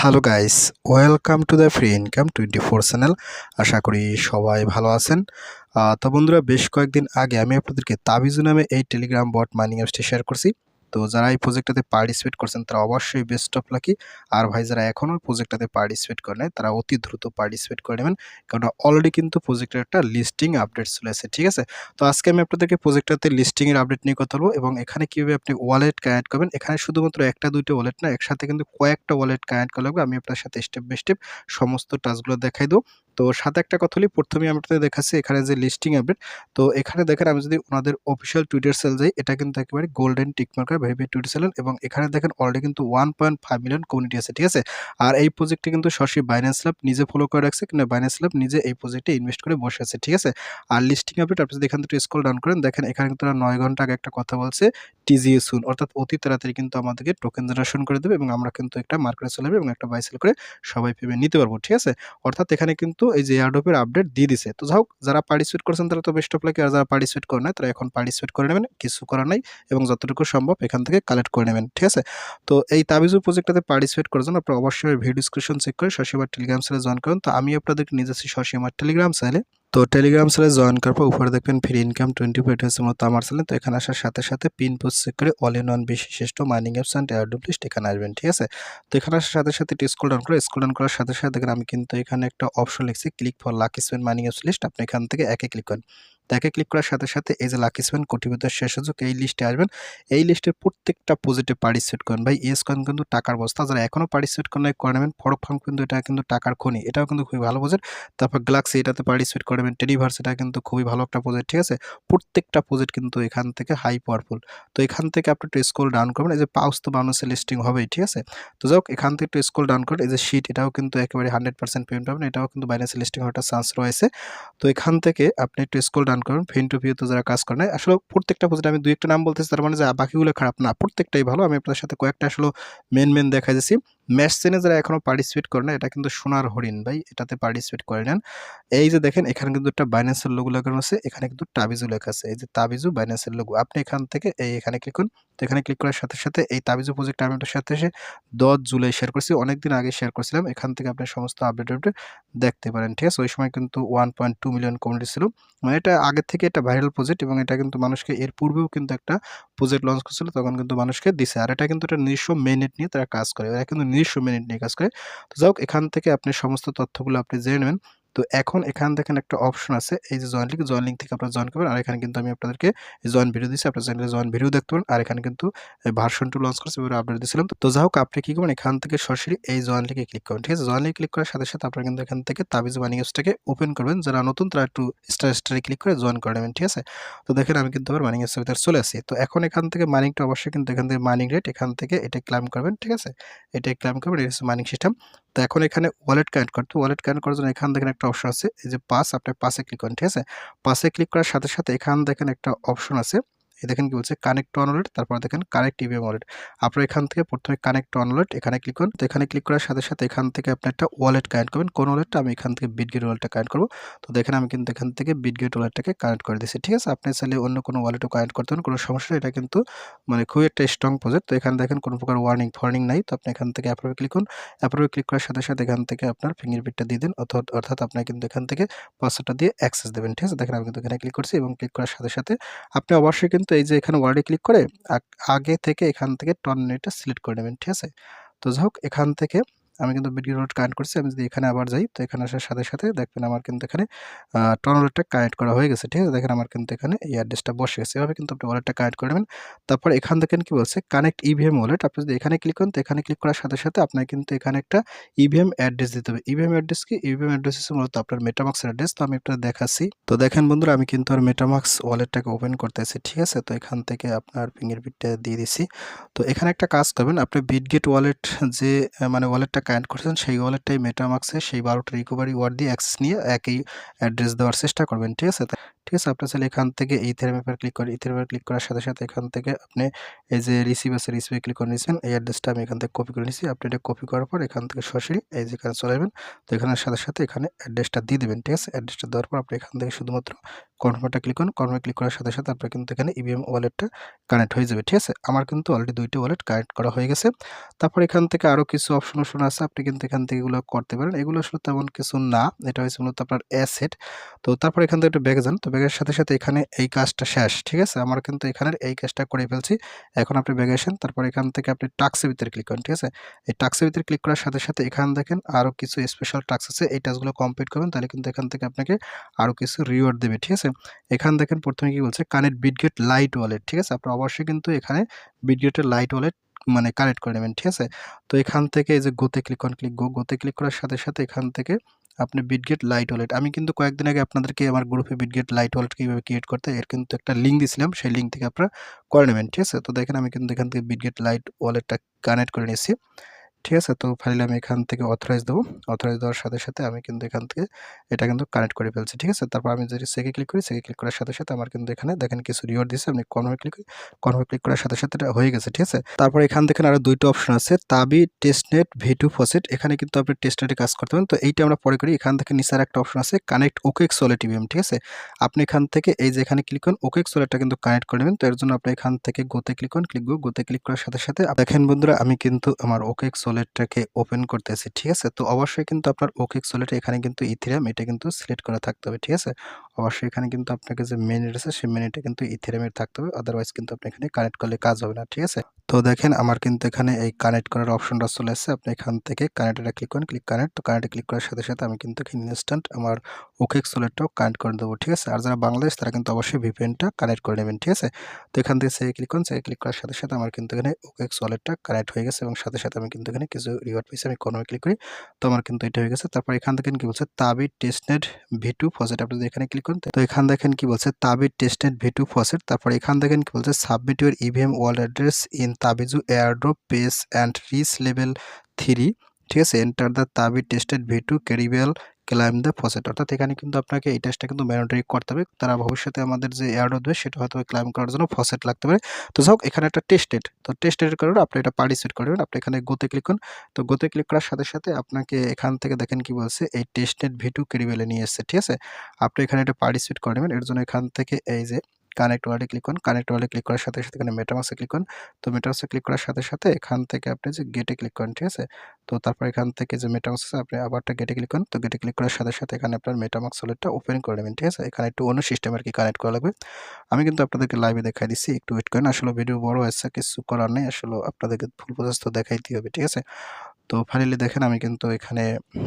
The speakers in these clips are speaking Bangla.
Hello guys welcome to the free income twenty four channel আশা করি সবাই ভালো আছেন। তো বন্ধুরা, বেশ কয়েকদিন আগে আমি আপনাদেরকে তাবিজু নামে এই টেলিগ্রাম বট মাইনিং অ্যাপসটি শেয়ার করছি। তো যারা এই প্রজেক্টটাতে পার্টিসিপেট করছেন, তারা অবশ্যই বেস্ট অফ লাকি আর ভাই, যারা এখনও প্রজেক্টটাতে পার্টিসিপেট করে নাই, তারা অতি দ্রুত পার্টিসিপেট করে নেবেন। কারণ অলরেডি কিন্তু প্রজেক্টের একটা লিস্টিং আপডেট চলে আসে ঠিক আছে? তো আজকে আমি আপনাদেরকে প্রজেক্টটাতে লিস্টিংয়ের আপডেট নিয়ে কথা বলব এবং এখানে কীভাবে আপনি ওয়ালেট কানেক্ট করবেন। এখানে শুধুমাত্র একটা, দুইটা ওয়ালেট না, একসাথে কিন্তু কয়েকটা ওয়ালেট কানেক্ট করা লাগবে। আমি আপনার সাথে স্টেপ বাই স্টেপ সমস্ত টাচগুলো দেখাই দেবো। তো সাথে একটা কথা বলি প্রথমে আমি আপনাদের দেখাচ্ছি এখানে যে লিস্টিং আপডেট তো এখানে দেখেন আমি যদি ওনাদের অফিসিয়াল টুইটার সেল যাই, এটা কিন্তু একেবারে গোল্ডেন টিকমার্কার ভেরিফাইড টুইটার সেল এবং এখানে দেখেন অলরেডি কিন্তু one point five million community আছে, ঠিক আছে? আর এই প্রজেক্টটি কিন্তু সরাসরি বাইন্যান্স ল্যাব নিজে ফলো করে রাখছে কিন্তু বাইন্যান্স ল্যাব নিজে এই প্রজেক্টে ইনভেস্ট করে বসে আছে, ঠিক আছে? আর লিস্টিং আপডেট আপনি যদি এখান থেকে স্কল ডাউন করেন, দেখেন এখানে কিন্তু নয় ঘণ্টা আগে একটা কথা বলছে টিজিএ সুন অর্থাৎ অতি তাড়াতাড়ি কিন্তু আমাদেরকে টোকেন জেনারেশন করে দেবে এবং আমরা কিন্তু একটা মার্কেটে চলে যাবে এবং একটা বাইসেল করে সবাই পেমেন্ট নিতে পারব, ঠিক আছে? অর্থাৎ এখানে কিন্তু এই যে এয়ারডপের আপডেট দিয়ে দিছে। তো যাই হোক, যারা পার্টিসিপেট করছেন তারা তো বেস্ট অফ লাকি আর যারা পার্টিসিপেট করে নাই, তারা এখন পার্টিসিপেট করে নেবেন, কিছু করার নাই এবং যতটুকু সম্ভব এখান থেকে কালেক্ট করে নেবেন, ঠিক আছে? তো এই তাবিজু প্রজেক্টটাতে পার্টিসিপেট করার জন্য আপনারা অবশ্যই ভিডিও ডিসক্রিপশন চেক করে আমার টেলিগ্রাম চ্যানেলে জয়েন করুন। তো আমি আপনাদেরকে নিয়ে যাচ্ছি সরাসরি টেলিগ্রাম চ্যানেলে তো টেলিগ্রাম সেলে জয়েন করার পর উপরে দেখবেন ফ্রি ইনকাম টোয়েন্টি ফাইভ হচ্ছে মূলত আমার সেলে তো এখানে আসার সাথে সাথে পিন পোস্ট চেক করে অল ইন ওয়ান বিশিষ্ট mining apps and airdrop list এখানে আসবেন, ঠিক আছে? তো এখানে আসার সাথে সাথে একটু স্কুল ডাউন করে। স্কুল ডাউন করার সাথে সাথে দেখেন আমি কিন্তু এখানে একটা অপশন লিখছি click for lucky spin mining apps list আপনি এখান থেকে একে ক্লিক করেন। তো একে ক্লিক করার সাথে সাথে এই যে লাকি স্পেন কোটিপতির শেষ সুযোগ, এই লিস্টে আসবেন। এই লিস্টের প্রত্যেকটা পজিটিভ পার্টিসিপেট করেন। ভাই এস কয়েন কিন্তু টাকার বস্তা। যারা এখনও পার্টিসিপেট করেন নাই, করে নেবেন। ফরক ফার্ম কিন্তু এটা কিন্তু টাকার খনি। এটাও কিন্তু খুবই ভালো প্রজেক্ট তারপর গ্লাক্সি এটাতে পার্টিসিপেট করবেন টেলিভার্স এটা কিন্তু খুবই ভালো একটা প্রজেক্ট ঠিক আছে? প্রত্যেকটা প্রজেক্ট কিন্তু এখান থেকে হাই পাওয়ারফুল তো এখান থেকে আপনি একটু স্কোল ডাউন করবেন। এই যে পাউস তো বাউন্সে লিস্টিং হবেই, ঠিক আছে? তো যাই হোক, এখান থেকে একটু স্কোল ডাউন করেন এই যে শিট এটাও কিন্তু একেবারে হান্ড্রেড পার্সেন্ট পেমেন্ট পাবেন। এটাও কিন্তু বাইন্যান্সে লিস্টিং হওয়ার চান্স রয়েছে। তো এখান থেকে আপনি একটু স্কোল ডাউন করবেন ফিন টু ভিউতে যারা কাজ করেন আসলে প্রত্যেকটা প্রজেক্ট আমি দুই একটা নাম বলতেছি, তার মানে যে বাকিগুলো খারাপ না, প্রত্যেকটাই ভালো। আমি আপনাদের সাথে কয়েকটা আসলে মেন মেন দেখা যাচ্ছি ম্যাচ চেনে যারা এখনও পার্টিসিপেট করে না এটা কিন্তু সোনার হরিণ ভাই, এটাতে পার্টিসিপেট করে নেন। এই যে দেখেন, এখানে কিন্তু একটা বাইন্যান্সের লোগো লাগানো আছে, এখানে কিন্তু তাবিজু লেখা আছে, এই যে তাবিজু বাইন্যান্সের লোগো আপনি এখান থেকে এই এখানে ক্লিক করুন, তো এখানে ক্লিক করার সাথে সাথে এই তাবিজু প্রজেক্ট আমি আপনার সাথে এসে দশ জুলাই শেয়ার করছি, অনেকদিন আগে শেয়ার করছিলাম, এখান থেকে আপনি সমস্ত আপডেট আপডেট দেখতে পারেন, ঠিক আছে? ওই সময় কিন্তু one point two million community ছিল। মানে এটা আগের থেকে একটা ভাইরাল প্রজেক্ট এবং এটা কিন্তু মানুষকে, এর পূর্বেও কিন্তু একটা প্রজেক্ট লঞ্চ করছিল, তখন কিন্তু মানুষকে দিছে। আর এটা কিন্তু একটা নিজস্ব মেনিট নিয়ে তারা কাজ করে, এরা কিন্তু নিজস্ব মিনিট নিয়ে কাজ করে তো যাই হোক, এখান থেকে আপনি সমস্ত তথ্যগুলো আপনি জেনে নেবেন। তো এখন এখান দেখেন একটা অপশন আছে, এই যে জয়েন লিঙ্ক জয়েন লিঙ্ক থেকে আপনারা জয়েন করবেন। আর এখানে কিন্তু আমি আপনাদেরকে জয়েন ভিডিও দিচ্ছি আপনার চ্যানেলে জয়েন ভিডিও দেখতে পারেন। আর এখানে কিন্তু ভার্সন টু লঞ্চ করছে, এবার আপডেট দিয়েছিলাম। তো যাই হোক, আপনি কী করবেন? এখান থেকে সরাসরি এই জয়েন লিঙ্কে ক্লিক করবেন, ঠিক আছে? জয়েন লিঙ্ক ক্লিক করার সাথে সাথে আপনারা কিন্তু এখান থেকে তাবিজ মানি অ্যাপসটাকে ওপেন করবেন। যারা নতুন, তারা একটু স্টার স্টারে ক্লিক করে জয়েন করে নেবেন, ঠিক আছে? তো দেখেন, আমি কিন্তু আবার মানিং অ্যাপসের ভিতরে চলে আসি। তো এখন এখান থেকে মানিংটা অবশ্যই কিন্তু এখান থেকে মানিং রেট এখান থেকে এটা ক্লাইম করবেন, ঠিক আছে? এটা ক্লাইম করবেন, এটা মানিং সিস্টেম তো এখন এখানে ওয়ালেট কানেক্ট করতে ওয়ালেট কানেক্ট করার জন্য এখান দেখেন একটা অপশন আছে, এই যে পাস, আপনি পাসে ক্লিক করেন, ঠিক আছে? পাসে ক্লিক করার সাথে সাথে এখান দেখেন একটা অপশন আছে। এই দেখেন কি বলছে কানেক্ট অন ওয়ালেট তারপর দেখেন কানেক্ট ইভিএম ওয়ালেট আপনার এখান থেকে প্রথমে কানেক্ট অন ওয়ালেট এখানে ক্লিক করুন। তো এখানে ক্লিক করার সাথে সাথে এখান থেকে আপনি একটা ওয়ালেট কানেক্ট করবেন। কোন ওয়ালেটটা আমি এখান থেকে বিটগেট ওয়ালেটটা কানেক্ট করব। তো দেখেন আমি কিন্তু এখান থেকে বিটগেট ওয়ালেটটাকে কানেক্ট করে দিয়েছি। ঠিক আছে? আপনি চাইলে অন্য কোনো ওয়ালেটও কানেক্ট করতে পারেন, কোনো সমস্যা এটা কিন্তু মানে খুবই একটা স্ট্রং প্রজেক্ট তো এখানে দেখেন কোনো প্রকার ওয়ার্নিং ফর্নিং নাই। তো আপনি এখান থেকে অ্যাপ্রুভে ক্লিক করুন। অ্যাপ্রুভে ক্লিক করার সাথে সাথে এখান থেকে আপনার ফিঙ্গারপ্রিন্টটা দিয়ে দিন। অর্থাৎ অর্থাৎ আপনি কিন্তু এখান থেকে পাসওয়ার্ডটা দিয়ে অ্যাক্সেস দেবেন। ঠিক আছে? দেখেন আমি কিন্তু এখানে ক্লিক করছি এবং ক্লিক করার সাথে সাথে আপনি অবশ্যই কিন্তু এই যে এখানে ওয়ার্ডে ক্লিক করে আগে থেকে এখান থেকে টর্নেটা সিলেক্ট করে নেবেন, ঠিক আছে? তো যাই হোক, এখান থেকে আমি কিন্তু ভিডিও রোড কানেক্ট করছি, আমি যদি এখানে আবার যাই, তো এখানে আসার সাথে সাথে দেখবেন আমার কিন্তু এখানে টর্নেটটা কানেক্ট করা হয়ে গেছে, ঠিক আছে? দেখেন আমার কিন্তু এখানে এই অ্যাড্রেসটা বসে গেছে। এভাবে কিন্তু আপনি ওয়ালেটটা কানেক্ট করে নেবেন। তারপর এখান থেকে কি বলছে? কানেক্ট ইভিএম ওয়ালেট আপনি যদি এখানে ক্লিক করেন, তো এখানে ক্লিক করার সাথে সাথে আপনার কিন্তু এখানে একটা ইভিএম অ্যাড্রেস দিতে হবে। ইভিএম অ্যাড্রেস কি? ইভিএম অ্যাড্রেস হচ্ছে মূলত আপনার মেটামাক্সের অ্যাড্রেস তো আমি আপনাদের দেখাচ্ছি। তো দেখেন বন্ধুরা, আমি কিন্তু আর মেটামাক্স ওয়ালেটটাকে ওপেন করতেছি, ঠিক আছে? তো এখান থেকে আপনার ফিঙ্গারপ্রিন্টটা দিয়ে দিছি। তো এখানে একটা কাজ করবেন, আপনি বিটগেট ওয়ালেট যে মানে ওয়ালেটটা কানেক্ট করছেন, সেই ওয়ালেটটাই মেটামাক্সে সেই বারোটা রিকভারি ওয়ার্ড দিয়ে অ্যাক্সেস নিয়ে একই অ্যাড্রেস দেওয়ার চেষ্টা করবেন, ঠিক আছে? ঠিক আছে আপনার চাইলে এখান থেকে ইথের ম্যাপের ক্লিক করে ইথের ম্যাপের ক্লিক করার সাথে সাথে এখান থেকে আপনি এই যে রিসিভ আছে রিসিভে ক্লিক করে নিয়েছেন, এই অ্যাড্রেসটা আমি এখান থেকে কপি করে নিয়েছি, আপনি এটা কপি করার পর এখান থেকে সরাসরি এই যে এখানে চলে যাবেন তো এখানের সাথে সাথে এখানে অ্যাড্রেসটা দিয়ে দেবেন, ঠিক আছে? অ্যাড্রেসটা দেওয়ার পর আপনি এখান থেকে শুধুমাত্র কনফার্মটা ক্লিক করুন কনফার্মে ক্লিক করার সাথে সাথে আপনার কিন্তু এখানে ইভিএম ওয়ালেটটা কানেক্ট হয়ে যাবে, ঠিক আছে? আমার কিন্তু অলরেডি দুইটা ওয়ালেট কানেক্ট করা হয়ে গেছে, তারপর এখান থেকে আরও কিছু অপশন অপশন আছে আছে আপনি কিন্তু এখান থেকে এগুলো করতে পারেন। এগুলো আসলে তেমন কিছু না। এটা হচ্ছে মূলত আপনার অ্যাসেট তো তারপর এখান থেকে একটু ব্যাগে যান। তো ব্যাগের সাথে সাথে এখানে এই কাজটা শেষ, ঠিক আছে? আমার কিন্তু এখানের এই কাজটা করে ফেলছি। এখন আপনি ব্যাগে আসেন। তারপর এখান থেকে আপনি টাক্সের ভিতরে ক্লিক করেন, ঠিক আছে? এই টাক্সের ভিতরে ক্লিক করার সাথে সাথে এখান দেখেন আরও কিছু স্পেশাল টাক্স আছে। এই টাস্কগুলো কমপ্লিট করবেন, তাহলে কিন্তু এখান থেকে আপনাকে আরও কিছু রিওয়ার্ড দেবে, ঠিক আছে? এখান দেখেন প্রথমে কি বলছে? কানেক্ট বিটগেট লাইট ওয়ালেট ঠিক আছে? আপনার অবশ্যই কিন্তু এখানে বিটগেটের লাইট ওয়ালেট মানে কানেক্ট করে নেবেন, ঠিক আছে? তো এখান থেকে এই যে গোতে ক্লিক অন ক্লিক গো গোতে ক্লিক করার সাথে সাথে এখান থেকে আপনি বিটগেট লাইট ওয়ালেট আমি কিন্তু কয়েকদিন আগে আপনাদেরকে আমার গ্রুপে বিটগেট লাইট ওয়ালেট কীভাবে ক্রিয়েট করতে এর কিন্তু একটা লিঙ্ক দিয়েছিলাম সেই লিঙ্ক থেকে আপনারা করে নেবেন, ঠিক আছে? তো দেখেন আমি কিন্তু এখান থেকে বিটগেট লাইট ওয়ালেটটা কানেক্ট করে নিয়েছি। ঠিক আছে, তো ফাইলে আমি এখান থেকে অথরাইজ দেবো। অথরাইজ দেওয়ার সাথে সাথে আমি কিন্তু এখান থেকে এটা কিন্তু কানেক্ট করে ফেলছি, ঠিক আছে? তারপর আমি যদি সেকে ক্লিক করি সেকে ক্লিক করার সাথে সাথে আমার কিন্তু এখানে দেখেন কিছু রিওয়ার্ড দিচ্ছে আমি কনভার্ট ক্লিক করি। কনভার্ট ক্লিক করার সাথে সাথে এটা হয়ে গেছে, ঠিক আছে? তারপর এখান থেকে আরও দুইটা অপশন আছে, তাবি টেস্টনেট ভিটু ফসেট এখানে কিন্তু আপনি টেস্টনেটে কাজ করতে পারেন। তো এইটা আমরা পরে করি। এখান থেকে নিচার একটা অপশন আছে কানেক্ট ওকেক সোলে টিভিএম ঠিক আছে? আপনি এখান থেকে এই যে এখানে ক্লিক করুন ওকেক সোলেটটা কিন্তু কানেক্ট করে নেবেন। তো এর জন্য আপনি এখান থেকে গোতে ক্লিক করুন। ক্লিক গো গোতে ক্লিক করার সাথে সাথে দেখেন বন্ধুরা, আমি কিন্তু আমার ওকেক সোলেটটাকে ওপেন করতেছি, ঠিক আছে? তো অবশ্যই কিন্তু আপনার ওকেক সোলেট এখানে কিন্তু ইথিরাম এটা কিন্তু সিলেক্ট করা থাকতে হবে, ঠিক আছে? অবশ্যই এখানে কিন্তু আপনাকে যে মেনিট আছে, সেই মেনিটে কিন্তু ইথিরামের থাকতে হবে। আদারওয়াইজ কিন্তু আপনি এখানে কানেক্ট করলে কাজ হবে না, ঠিক আছে? তো দেখেন, আমার কিন্তু এখানে এই কানেক্ট করার অপশনটা চলে আসছে। আপনি এখান থেকে কানেক্টটা ক্লিক করেন ক্লিক কানেক্ট তো কানেক্টে ক্লিক করার সাথে সাথে আমি কিন্তু এখানে ইনস্ট্যান্ট আমার ওকেক সোলেটটাও কানেক্ট করে দেবো, ঠিক আছে? আর যারা বাংলাদেশ, তারা কিন্তু অবশ্যই ভিপিএনটা কানেক্ট করে নেবেন, ঠিক আছে? তো এখান থেকে সে ক্লিক করুন। সে ক্লিক করার সাথে সাথে আমার কিন্তু এখানে ওকেক ওয়ালেটটা কানেক্ট হয়ে গেছে এবং সাথে সাথে আমি কিন্তু এখানে কিছু রিওয়ার্ড পেয়েছি, আমি কোনো ক্লিক করি। তো আমার কিন্তু এটা হয়ে গেছে। তারপর এখান থেকে কি বলছে? তাবি টেস্টনেট ভি টু ফসেট আপনি যদি এখানে ক্লিক করেন। তো এখান দেখেন কি বলছে তাবি টেস্টেড ভি টু ফসেট তারপর এখান দেখেন কি বলছে submit your EVM wallet address in TabiZoo airdrop page and reach level three ঠিক আছে enter the Tabi testnet V two ক্যারিবেল claim the faucet অর্থাৎ এখানে কিন্তু আপনাকে এই টেস্টটা কিন্তু ম্যান্ডেটরি করতে হবে। তারা ভবিষ্যতে আমাদের যে অ্যাড হবে, সেটা হয়তো ক্লাইম করার জন্য ফসেট লাগতে পারে। তো যাই এখানে একটা টেস্টেড তো টেস্টেড কারণে আপনি এটা পার্টিসিপেট করবেন। আপনি এখানে গোতে ক্লিক করুন। তো গোতে ক্লিক করার সাথে সাথে আপনাকে এখান থেকে দেখেন কি বলছে, এই টেস্টেড ভিটু ক্রিবেলে নিয়ে এসছে। ঠিক আছে? আপনি এখানে এটা পার্টিসিপেট করবেন এর জন্য এখান থেকে এই যে কানেক্ট ওয়ালে ক্লিক করুন। কানেক্ট ওয়ালে ক্লিক করার সাথে সাথে এখানে মেটামাসে ক্লিক করুন। তো মেটামাসে ক্লিক করার সাথে সাথে এখান থেকে আপনি যে গেটে ক্লিক করেন, ঠিক আছে? তো তারপর এখান থেকে যে মেটামাক্স আছে, আপনি আবারটা গেটে ক্লিক করুন। তো গেটে ক্লিক করার সাথে সাথে এখানে আপনার মেটামাক্স ওয়ালেটটা ওপেন করে নেবেন, ঠিক আছে? এখানে একটু অন্য সিস্টেম আর কি কানেক্ট করা লাগবে। আমি কিন্তু আপনাদেরকে লাইভে দেখাই দিচ্ছি, একটু ওয়েট করেন। আসলে ভিডিও বড় হয়েছে, কিছু করার নেই। আসলে আপনাদেরকে ফুল প্রসেস দেখাইতে হবে, ঠিক আছে? তো ফাইনালি দেখেন আমি কিন্তু এখানে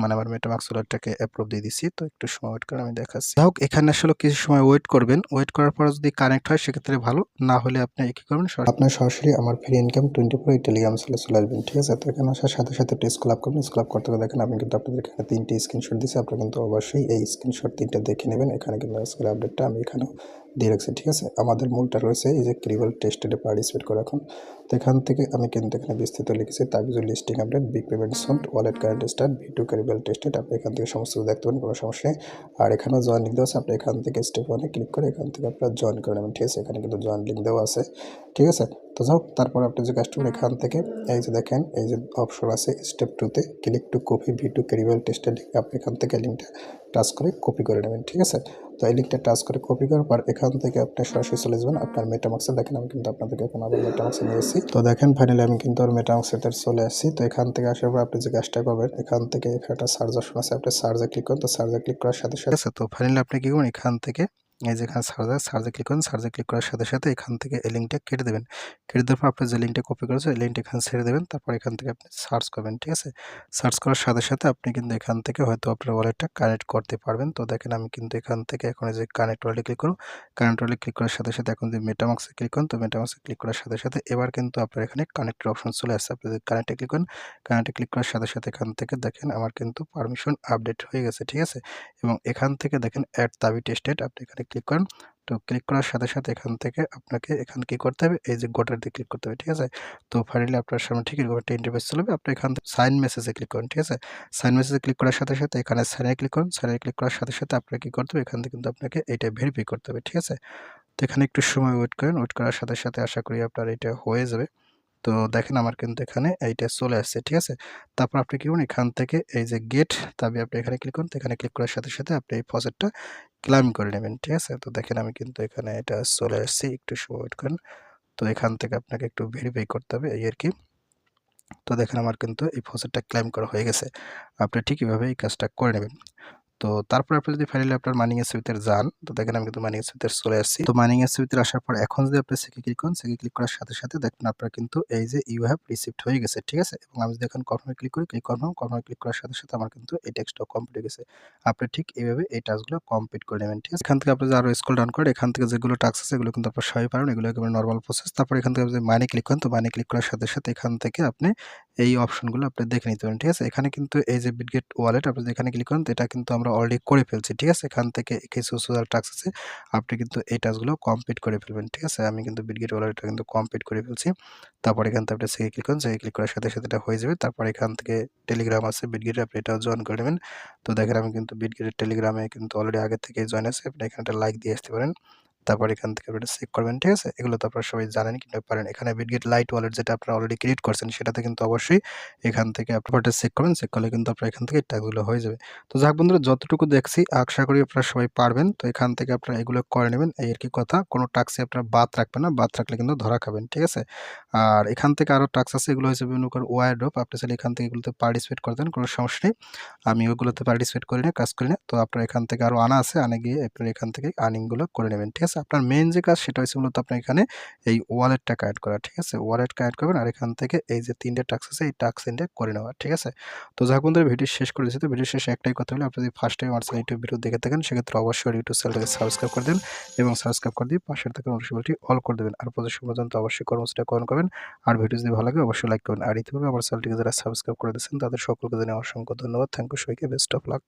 মানে আমার মেটামাক্স ওয়ালেটটাকে অ্যাপ্রুভ দিয়ে দিচ্ছি তো একটু সময় ওয়েট করে আমি দেখাচ্ছি। হোক, এখানে আসলে কিছু সময় ওয়েট করবেন। ওয়েট করার পর যদি কানেক্ট হয়, সেক্ষেত্রে ভালো। না হলে আপনি কি করবেন? আপনার সরাসরি আমার free income twenty four Telegram চলে চলে আসবেন, ঠিক আছে? তো এখানে আসার সাথে সাথে একটু স্কুল করবেন। স্কুল আপ করতে দেখেন, আমি কিন্তু আপনাদের এখানে তিনটি স্ক্রিনশট দিচ্ছি আপনারা কিন্তু অবশ্যই এই স্ক্রিনশট তিনটা দেখে নেবেন। এখানে কিন্তু আজকের আপডেটটা আমি এখানেও দিয়ে রাখছি, ঠিক আছে? আমাদের মূলটা রয়েছে এই যে ক্রিবল টেস্টেডে পার্টিসিপেট করে এখন। তো এখান থেকে আমি কিন্তু এখানে বিস্তৃত লিখেছি, তাবিজুল listing update big payment সন্ট wallet current start V two ক্যারিবেল testnet আপনি এখান থেকে সমস্ত দেখতে পারেন, কোনো সমস্যা নেই। আর এখানেও জয়েন লিঙ্ক দেওয়া আছে, আপনি এখান থেকে স্টেপ ওয়ানে ক্লিক করে এখান থেকে আপনার জয়েন করে নেবেন, ঠিক আছে? এখানে কিন্তু জয়েন লিঙ্ক দেওয়া আছে, ঠিক আছে? তো যাও তারপর আপনি যে কাস্টমার এখান থেকে এই যে দেখেন, এই যে অপশন আছে স্টেপ টুতে click to copy V two ক্যারিবেল testnet আপনি এখান থেকে লিঙ্কটা টাচ করে কপি করে নেবেন, ঠিক আছে? তো এই লিঙ্কটা টাচ করে কপি করার পর এখান থেকে আপনি সরাসরি চলে যাবেন। আপনার মেটামাক্সে দেখেন আমি কিন্তু আপনাদেরকে এখন আবার মেটামাক্সে নিয়ে এসেছি। তো দেখেন ফাইনালি আমি কিন্তু আর মেটামাক্সে চলে আসছি। তো এখান থেকে আসার পর আপনি যে কাজটা করবেন, এখান থেকে একটা সার্চ অপশন আছে। আপনি সার্চে ক্লিক করুন। তো সার্চে ক্লিক করার সাথে সাথে তো ফাইনালি আপনি কি করুন এখান থেকে এই যে এখানে সার্চে সার্চে ক্লিক করুন সার্চে ক্লিক করার সাথে সাথে এখান থেকে এই লিঙ্কটা কেটে দেবেন। কেটে দেওয়ার পর আপনি যে লিঙ্কটা কপি করেছেন এই লিঙ্কটা এখানে ছেড়ে দেবেন, তারপর এখান থেকে আপনি সার্চ করবেন, ঠিক আছে? সার্চ করার সাথে সাথে আপনি কিন্তু এখান থেকে হয়তো আপনার ওয়ালেটটা কানেক্ট করতে পারবেন। তো দেখেন আমি কিন্তু এখান থেকে এখন যে কানেক্ট ওয়ালে ক্লিক করুন। কানেক্ট ওয়ালে ক্লিক করার সাথে সাথে এখন যে মেটামাক্সে ক্লিক করুন, তো মেটামাক্সে ক্লিক করার সাথে সাথে এবার কিন্তু আপনার এখানে কানেক্টের অপশন চলে আসছে। আপনি যদি কানেক্টে ক্লিক করেন কানেক্টে ক্লিক করার সাথে সাথে এখান থেকে দেখেন আমার কিন্তু পারমিশন আপডেট হয়ে গেছে, ঠিক আছে? এবং এখান থেকে দেখেন অ্যাড তাবি টেস্টেড আপনি এখানে ক্লিক করেন। তো ক্লিক করার সাথে সাথে এখান থেকে আপনাকে এখানে কি করতে হবে? এই যে দিয়ে ক্লিক করতে হবে, ঠিক আছে? তো ফাইনালি আপনার সামনে ঠিক এরকম একটা ইন্টারফেস চলবে। আপনি এখান থেকে সাইন মেসেজে ক্লিক করেন, ঠিক আছে? সাইন মেসেজে ক্লিক করার সাথে সাথে এখানে সাইনে ক্লিক করুন। সাইনে ক্লিক করার সাথে সাথে আপনাকে কি করতে হবে? এখান থেকে কিন্তু আপনাকে এটা ভেরিফাই করতে হবে, ঠিক আছে? তো এখানে একটু সময় ওয়েট করেন। ওয়েট করার সাথে সাথে আশা করি আপনার এটা হয়ে যাবে। তো দেখেন আমার কিন্তু এখানে এইটা চলে আসছে, ঠিক আছে? তারপর আপনি কি করুন? এখান থেকে এই যে গেট তবে আপনি এখানে ক্লিক করুন এখানে ক্লিক করার সাথে সাথে আপনি এই ফসেটটা ক্লাইম করে নেবেন, ঠিক আছে? তো দেখেন আমি কিন্তু এখানে এটা চলে আসছি, একটু সময় করেন। তো এখান থেকে আপনাকে একটু ভেরিফাই করতে হবে এই আর কি তো দেখেন আমার কিন্তু এই ফসেটটা ক্লাইম করা হয়ে গেছে। আপনি ঠিক এভাবে এই কাজটা করে নেবেন। তো তারপর আপনি যদি ফাইনালি আপনার মাইনিং এর সুইতে যান, তো দেখেন আমি কিন্তু মাইনিং এর সুইতে চলে আসছি। তো মাইনিং এর সুইতে আসার পর এখন যদি আপনি সেকে ক্লিক করেন, সেকে ক্লিক করার সাথে সাথে দেখেন আপনার কিন্তু এই যে ইউ হ্যাভ রিসিভড হয়ে গেছে, ঠিক আছে? এবং আমি যদি এখন কনফার্মে ক্লিক করি ক্লিক কনফার্ম কনফার্মে ক্লিক করার সাথে সাথে আমার কিন্তু এই টেক্সটটাও কমপ্লিট হয়ে গেছে। আপনি ঠিক এইভাবে এই টাস্কগুলো কমপ্লিট করে নেবেন, ঠিক আছে? এখান থেকে আপনি যে আরও স্ক্রল ডাউন করেন, এখান থেকে যেগুলো টাস্ক আছে, এগুলো কিন্তু আপনার সবাই পারেন, এগুলো একেবারে নর্মাল প্রসেস তারপর এখান থেকে আপনি মানি ক্লিক করেন, তো মানি ক্লিক করার সাথে সাথে এখান থেকে আপনি এই অপশনগুলো আপনি দেখে নিতে পারেন, ঠিক আছে? এখানে কিন্তু এই যে বিটগেট ওয়ালেট আপনি যদি এখানে ক্লিক করেন এটা কিন্তু আমরা অলরেডি করে ফেলছি, ঠিক আছে? এখান থেকে কিছু সোশ্যাল টাস্ক আছে, আপনি কিন্তু এই টাস্কগুলো কমপ্লিট করে ফেলবেন, ঠিক আছে? আমি কিন্তু বিটগেট ওয়ালেটটা কিন্তু কমপ্লিট করে ফেলছি। তারপর এখান থেকে আপনি সেকে ক্লিক করেন সেকে ক্লিক করার সাথে সাথে এটা হয়ে যাবে। তারপর এখান থেকে টেলিগ্রাম আছে বিটগেটে আপনি এটাও জয়েন করে নেবেন। তো দেখেন আমি কিন্তু বিটগেটের টেলিগ্রামে কিন্তু অলরেডি আগে থেকে জয়েন আছে, আপনি এখানে একটা লাইক দিয়ে আসতে পারেন। তারপর এখান থেকে আপনি চেক করবেন, ঠিক আছে? এগুলো তো আপনারা সবাই জানেন কীভাবে পারেন। এখানে বিটগেট লাইট ওয়ালেট যেটা আপনারা অলরেডি ক্রিয়েট করছেন, সেটাতে কিন্তু অবশ্যই এখান থেকে আপনারা চেক করবেন। চেক করলে কিন্তু আপনার এখান থেকে টাস্কগুলো হয়ে যাবে। তো যাক বন্ধুরা, যতটুকু দেখছি, আশা করি আপনারা সবাই পারবেন। তো এখান থেকে আপনারা এগুলো করে নেবেন। এই আর কি কথা, কোনো টাক্সে আপনারা বাদ রাখবেন না। বাদ রাখলে কিন্তু ধরা খাবেন, ঠিক আছে? আর এখান থেকে আরও টাক্স আছে, এগুলো হচ্ছে বিভিন্ন করে ওয়ার ড্রপ আপনি চাইলে এখান থেকে এগুলোতে পার্টিসিপেট করতেন কোনো সমস্যা নেই। আমি ওগুলোতে পার্টিসিপেট করি না, কাজ করি না। তো আপনার এখান থেকে আরও আনা আছে, আনে গিয়ে আপনার এখান থেকে আর্নিংগুলো করে নেবেন, ঠিক আছে? আপনার মেন যে কাজ সেটা হচ্ছে মূলত আপনার এখানে এই ওয়ালেটটা কানেক্ট করা, ঠিক আছে? ওয়ালেট কানেক্ট করবেন আর এখান থেকে এই যে তিনটে টাক্স আছে, এই টাক্স তিনটে করে নেওয়া, ঠিক আছে? তো যাক বন্ধুরা, ভিডিও শেষ করে দিচ্ছি। তো ভিডিও শেষে একটাই কথা হলো, আপনি যদি ফার্স্ট টাইম আমার ইউটিউব ভিডিও দেখে থাকেন, সেক্ষেত্রে অবশ্যই ইউটিউব চ্যানেলটাকে সাবস্ক্রাইব করে দেন এবং সাবস্ক্রাইব করে দিয়ে পাশের থাকা নোটিফিকেশনটি অল করে দেবেন। আর প্রতি পর্যন্ত অবশ্যই কর্মসূচিটা কমেন্ট করবেন। আর ভিডিও যদি ভালো লাগে, অবশ্যই লাইক করবেন। আর ইতিপূর্বে আমার চ্যানেলটিকে যারা সাবস্ক্রাইব করে দিয়েছেন, তাদের সকলকে জানিয়ে অসংখ্য ধন্যবাদ। থ্যাংক ইউ সবাইকে বেস্ট অফ লাক